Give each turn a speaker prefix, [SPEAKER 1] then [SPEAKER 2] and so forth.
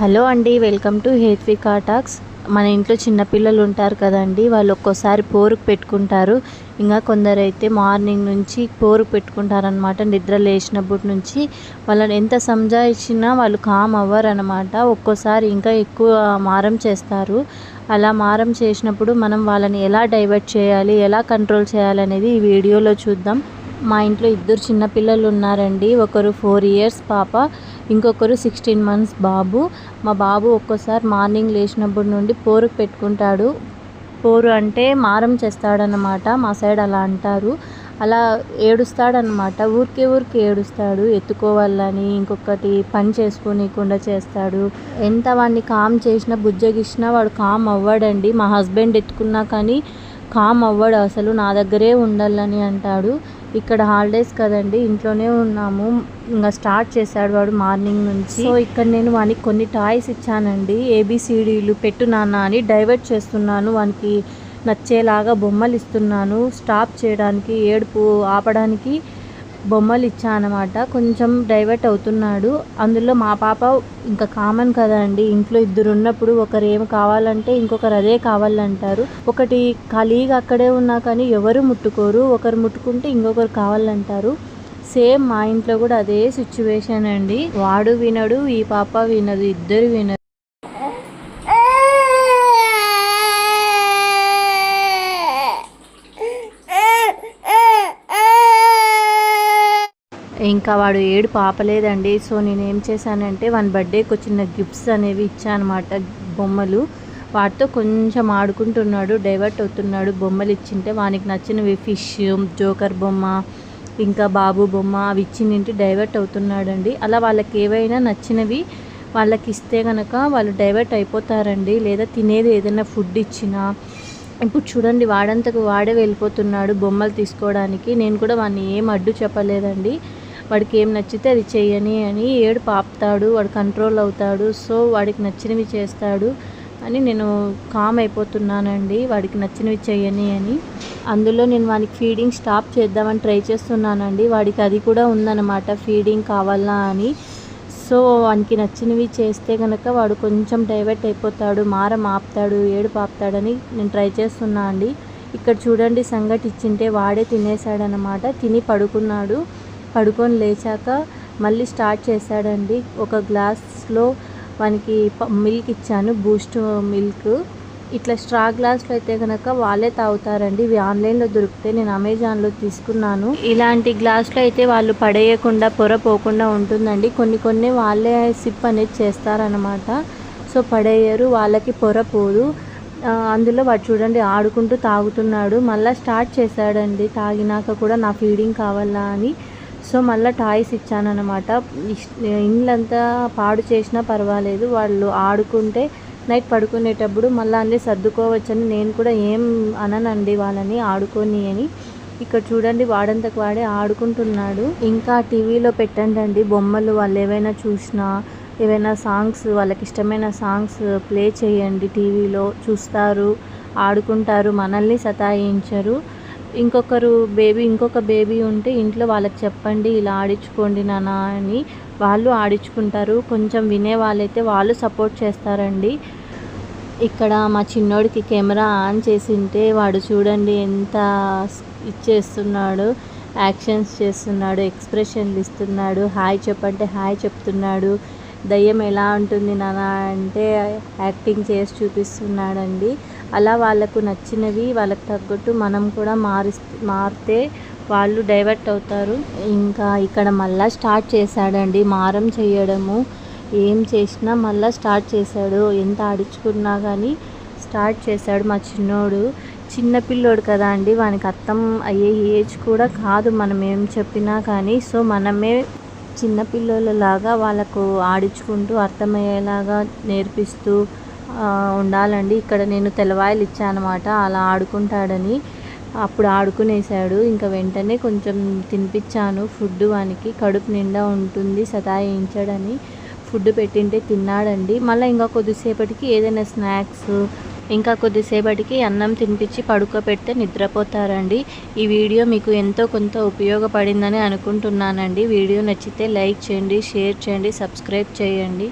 [SPEAKER 1] Hello అండి welcome to Hethvika talks. మన ఇంట్లో చిన్నపిల్లలు ఉంటారు కదండి వాళ్ళు ఒక్కోసారి పోరుకు పెట్టుకుంటారు. ఇంకా కొందరైతే మార్నింగ్ నుంచి పోరుకు పెట్టుకుంటారనమాట నిద్ర లేచినప్పటి నుంచి వాళ్ళని ఎంత సంజాయించినా వాళ్ళు కామ్ అవ్వరు అనమాట ఒక్కోసారి ఇంకా ఎక్కువ మారం చేస్తారు. అలా మారం చేసినప్పుడు మనం వాళ్ళని ఎలా డైవర్ట్ చేయాలి ఎలా కంట్రోల్ చేయాలి అనేది ఈ వీడియోలో చూద్దాం. మా ఇంట్లో ఇద్దరు చిన్నపిల్లలు ఉన్నారండి. ఒకరు ఫోర్ ఇయర్స్ పాప ఇంకొకరు సిక్స్టీన్ మంత్స్ బాబు. మా బాబు ఒక్కోసారి మార్నింగ్ లేచినప్పటి నుండి పోరుకు పెట్టుకుంటాడు. పోరు అంటే మారం చేస్తాడనమాట మా సైడ్ అలా అంటారు. అలా ఏడుస్తాడనమాట ఊరికే ఊరికే ఏడుస్తాడు. ఎత్తుకోవాలని ఇంకొకటి పని చేసుకోనీయకుండా చేస్తాడు. ఎంత వాడిని కామ్ చేసినా బుజ్జగిచ్చినా వాడు కామ్ అవ్వడండి. మా హస్బెండ్ ఎత్తుకున్నా కానీ కామ్ అవ్వడు అసలు నా దగ్గరే ఉండాలని అంటాడు. ఇక్కడ హాలిడేస్ కదండి ఇంట్లోనే ఉన్నాము. ఇంకా స్టార్ట్ చేశాడు వాడు మార్నింగ్ నుంచి. సో ఇక్కడ నేను వానికి కొన్ని టాయ్స్ ఇచ్చానండి. ఏబిసిడీలు పెట్టు నాన్న అని డైవర్ట్ చేస్తున్నాను. వానికి నచ్చేలాగా బొమ్మలు ఇస్తున్నాను. స్టాప్ చేయడానికి ఏడుపు ఆపడానికి బొమ్మలు ఇచ్చానమాట కొంచెం డైవర్ట్ అవుతున్నాడు. అందులో మా పాప ఇంకా కామన్ కదండి. ఇంట్లో ఇద్దరు ఉన్నప్పుడు ఒకరు ఏం కావాలంటే ఇంకొకరు అదే కావాలంటారు. ఒకటి ఖాళీగా అక్కడే ఉన్నా కానీ ఎవరు ముట్టుకోరు. ఒకరు ముట్టుకుంటే ఇంకొకరు కావాలంటారు. సేమ్ మా ఇంట్లో కూడా అదే సిచ్యువేషన్ అండి. వాడు వినడు ఈ పాప వినదు ఇద్దరు వినరు. ఇంకా వాడు ఏడు పాపలేదండి. సో నేను ఏం చేశానంటే వన్ బర్త్డేకి వచ్చిన గిఫ్ట్స్ అనేవి ఇచ్చానమాట బొమ్మలు. వాటితో కొంచెం ఆడుకుంటున్నాడు డైవర్ట్ అవుతున్నాడు బొమ్మలు ఇచ్చింటే వానికి నచ్చినవి ఫిష్ జోకర్ బొమ్మ ఇంకా బాబు బొమ్మ అవి ఇచ్చింది డైవర్ట్ అవుతున్నాడండి. అలా వాళ్ళకి ఏవైనా నచ్చినవి వాళ్ళకి ఇస్తే కనుక వాళ్ళు డైవర్ట్ అయిపోతారండి. లేదా తినేది ఏదైనా ఫుడ్ ఇచ్చినా. ఇప్పుడు చూడండి వాడంతకు వాడే వెళ్ళిపోతున్నాడు బొమ్మలు తీసుకోవడానికి. నేను కూడా వాడిని ఏం అడ్డు చెప్పలేదండి. వాడికి ఏం నచ్చితే అది చెయ్యని అని ఏడు పాపుతాడు వాడు కంట్రోల్ అవుతాడు సో వాడికి నచ్చినవి చేస్తాడు అని నేను కామ్ అయిపోతున్నానండి వాడికి నచ్చినవి చెయ్యని అని. అందులో నేను వానికి ఫీడింగ్ స్టాప్ చేద్దామని ట్రై చేస్తున్నానండి వాడికి అది కూడా ఉందన్నమాట ఫీడింగ్ కావాలా అని. సో వానికి నచ్చినవి చేస్తే కనుక వాడు కొంచెం డైవర్ట్ అయిపోతాడు మారం ఆపుతాడు ఏడు పాపుతాడని నేను ట్రై చేస్తున్నా అండి ఇక్కడ చూడండి సంగటి ఇచ్చింటే వాడే తినేసాడనమాట తిని పడుకున్నాడు. పడుకొని లేచాక మళ్ళీ స్టార్ట్ చేశాడండి. ఒక గ్లాస్లో వానికి మిల్క్ ఇచ్చాను బూస్ట్ మిల్క్. ఇట్లా స్ట్రా గ్లాస్లో అయితే కనుక వాళ్ళే తాగుతారండి. ఇవి ఆన్లైన్లో దొరికితే నేను అమెజాన్లో తీసుకున్నాను. ఇలాంటి గ్లాస్లో అయితే వాళ్ళు పడేయకుండా పొర పోకుండా ఉంటుందండి. కొన్ని కొన్ని వాళ్ళే సిప్ అనేది చేస్తారనమాట సో పడేయరు వాళ్ళకి పొర పోదు. అందులో వాడు చూడండి ఆడుకుంటూ తాగుతున్నాడు. మళ్ళీ స్టార్ట్ చేశాడండి. తాగినాక కూడా నా ఫీడింగ్ కావాలా అని సో మళ్ళీ టాయ్స్ ఇచ్చానమాట ఇండ్లంతా పాడు చేసినా పర్వాలేదు. వాళ్ళు ఆడుకుంటే నైట్ పడుకునేటప్పుడు మళ్ళీ అన్నీ సర్దుకోవచ్చని నేను కూడా ఏం అననండి వాళ్ళని ఆడుకొని అని. ఇక్కడ చూడండి వాడంతకు వాడే ఆడుకుంటున్నాడు. ఇంకా టీవీలో పెట్టండి అండి బొమ్మలు. వాళ్ళు ఏవైనా చూసినా ఏవైనా సాంగ్స్ వాళ్ళకి ఇష్టమైన సాంగ్స్ ప్లే చేయండి టీవీలో. చూస్తారు ఆడుకుంటారు మనల్ని సతాయించరు. ఇంకొకరు బేబీ ఇంకొక బేబీ ఉంటే ఇంట్లో వాళ్ళకి చెప్పండి ఇలా ఆడించుకోండి నాన్న అని వాళ్ళు ఆడించుకుంటారు. కొంచెం వినే వాళ్ళైతే వాళ్ళు సపోర్ట్ చేస్తారండి. ఇక్కడ మా చిన్నోడికి కెమెరా ఆన్ చేసింటే వాడు చూడండి ఎంత ఇచ్చేస్తున్నాడు యాక్షన్స్ చేస్తున్నాడు ఎక్స్ప్రెషన్లు ఇస్తున్నాడు హాయ్ చెప్పంటే హాయ్ చెప్తున్నాడు దయ్యం ఎలా ఉంటుంది నాన్న అంటే యాక్టింగ్ చేసి చూపిస్తున్నాడండి. అలా వాళ్ళకు నచ్చినవి వాళ్ళకు తగ్గట్టు మనం కూడా మారి మారితే వాళ్ళు డైవర్ట్ అవుతారు. ఇంకా ఇక్కడ మళ్ళీ స్టార్ట్ చేశాడండి. మారం చేయడము. ఏం చేసినా మళ్ళీ స్టార్ట్ చేశాడు. ఎంత ఆడించుకున్నా కానీ స్టార్ట్ చేశాడు మా చిన్నోడు. చిన్న పిల్లోడు కదా అండి. వానికి అర్థం అయ్యే ఏజ్ కూడా కాదు మనం ఏం చెప్పినా కానీ. సో మనమే చిన్నపిల్లలలాగా వాళ్ళకు ఆడించుకుంటూ అర్థమయ్యేలాగా నేర్పిస్తూ ఉండాలండి. ఇక్కడ నేను తెల్లవాయలు ఇచ్చానమాట. అలా ఆడుకుంటాడని. అప్పుడు ఆడుకునేసాడు ఇంకా వెంటనే కొంచెం తినిపించాను. ఫుడ్ వానికి. కడుపు నిండా ఉంటుంది. సతాయించాడని. ఫుడ్ పెట్టింటే తిన్నాడండి. మళ్ళీ ఇంకా కొద్దిసేపటికి ఏదైనా స్నాక్స్ ఇంకా కొద్దిసేపటికి అన్నం తినిపించి పడుకోబెడితే నిద్రపోతారండి. ఈ వీడియో మీకు ఎంతో కొంత ఉపయోగపడిందని అనుకుంటున్నానండి. వీడియో నచ్చితే లైక్ చేయండి షేర్ చేయండి సబ్స్క్రైబ్ చేయండి.